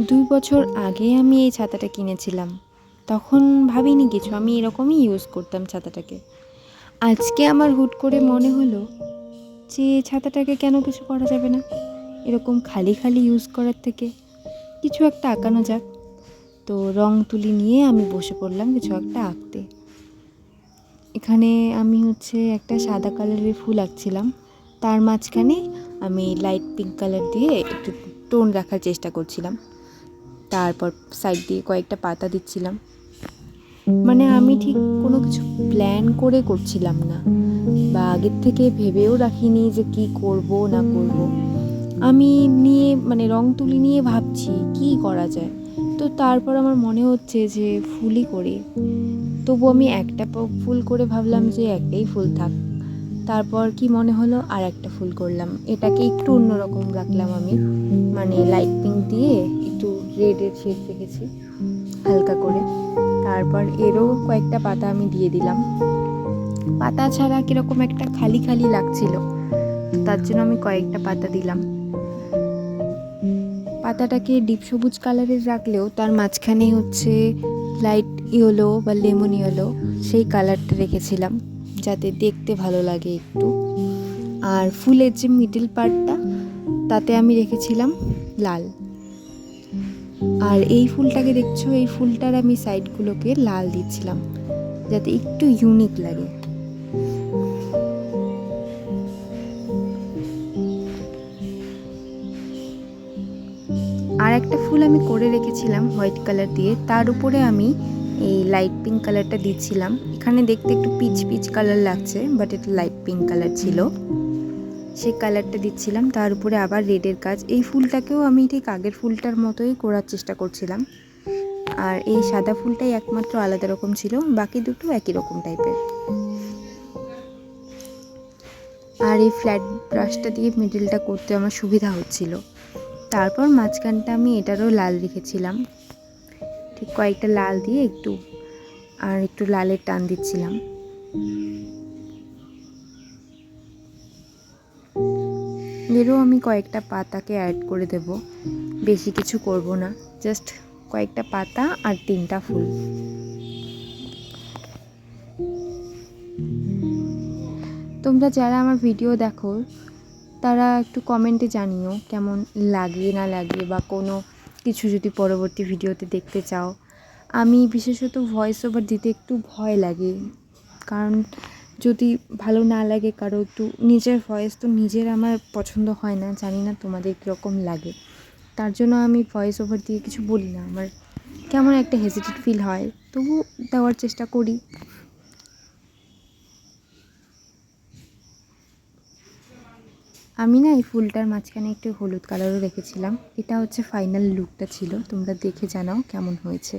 দুই বছর আগে আমি এই ছাতাটা কিনেছিলাম। তখন ভাবিনি কিছু, আমি এরকমই ইউজ করতাম ছাতাটাকে। আজকে আমার হুট করে মনে হলো যে ছাতাটাকে কেন কিছু করা যাবে না? এরকম খালি খালি ইউজ করার থেকে কিছু একটা আঁকানো যাক। তো রং তুলি নিয়ে আমি বসে পড়লাম কিছু একটা আঁকতে। এখানে আমি হচ্ছে একটা সাদা কালারের ফুল আঁকছিলাম। তার মাঝখানে আমি লাইট পিঙ্ক কালার দিয়ে একটু টোন রাখার চেষ্টা করছিলাম। তারপর সাইড দিয়ে কয়েকটা পাতা দিচ্ছিলাম। মানে আমি ঠিক কোনো কিছু প্ল্যান করে করছিলাম না। বা আগের থেকে ভেবেও রাখিনি যে কি করব, না করব। আমি নিয়ে মানে রং তুলি নিয়ে ভাবছি, কি করা যায়? তো তারপর আমার মনে হচ্ছে যে ফুলই করি। তবু আমি একটা ফুল করে ভাবলাম যে একটাই ফুল থাক। তারপর কি মনে হলো? আর একটা ফুল করলাম। এটাকে একটু অন্যরকম রাখলাম আমি। মানে লাইট পিঙ্ক দিয়ে একটু রেডের শেড রেখেছি, হালকা করে। তারপর এরও কয়েকটা পাতা আমি দিয়ে দিলাম। পাতা ছাড়া কীরকম একটা খালি খালি লাগছিল, তার জন্য আমি কয়েকটা পাতা দিলাম। পাতাটাকে ডিপ সবুজ কালারের রাখলেও তার মাঝখানে হচ্ছে লাইট ইয়েলো বা লেমন ইয়েলো সেই কালারটা রেখেছিলাম। যাতে দেখতে ভালো লাগে একটু। আর ফুলের যে মিডল পার্টটা তাতে আমি রেখেছিলাম লাল। আর এই ফুলটাকে দেখছ, এই ফুলটার আমি সাইডগুলোকে লাল দিচ্ছিলাম, যাতে একটু ইউনিক লাগে। আর একটা ফুল আমি করে রেখেছিলাম হোয়াইট কালার দিয়ে, তার উপরে আমি এই লাইট পিঙ্ক কালারটা দিচ্ছিলাম। এখানে দেখতে একটু পিচ পিচ কালার লাগছে বাট এটা লাইট পিঙ্ক কালার ছিল। সেই কালারটা দিচ্ছিলাম, তার উপরে আবার রেডের কাজ। এই ফুলটাকেও আমি ঠিক আগের ফুলটার মতোই করার চেষ্টা করছিলাম। আর এই সাদা ফুলটাই একমাত্র আলাদা রকম ছিল, বাকি দুটো একই রকম টাইপের আর এই ফ্ল্যাট ব্রাশটা দিয়ে মিডিলটা করতে আমার সুবিধা হচ্ছিল। তারপর মাঝখানটা আমি এটারও লাল রেখেছিলাম। ঠিক কয়েকটা লাল দিয়ে একটু, আর একটু লালের টান দিচ্ছিলাম। এরও আমি কয়েকটা পাতাকে অ্যাড করে দেব। বেশি কিছু করব না জাস্ট কয়েকটা পাতা আর তিনটা ফুল। তোমরা যারা আমার ভিডিও দেখো, তারা একটু কমেন্টে জানিও কেমন লাগে না লাগে বা কোনো কিছু যদি পরবর্তী ভিডিওতে দেখতে চাও, আমি বিশেষত ভয়েস ওভার দিতে একটু ভয় লাগে। কারণ যদি ভালো না লাগে কারও একটু, নিজের ভয়েস তো নিজের আমার পছন্দ হয় না, জানি না তোমাদের কীরকম লাগে। তার জন্য আমি ভয়েস ওভার দিয়ে কিছু বলি না। আমার কেমন একটা হেজিটেড ফিল হয় তবু দেওয়ার চেষ্টা করি। আমি না এই ফুলটার মাঝখানে একটু হলুদ কালারও রেখেছিলাম। এটা হচ্ছে ফাইনাল লুকটা ছিল। তোমরা দেখে জানাও কেমন হয়েছে।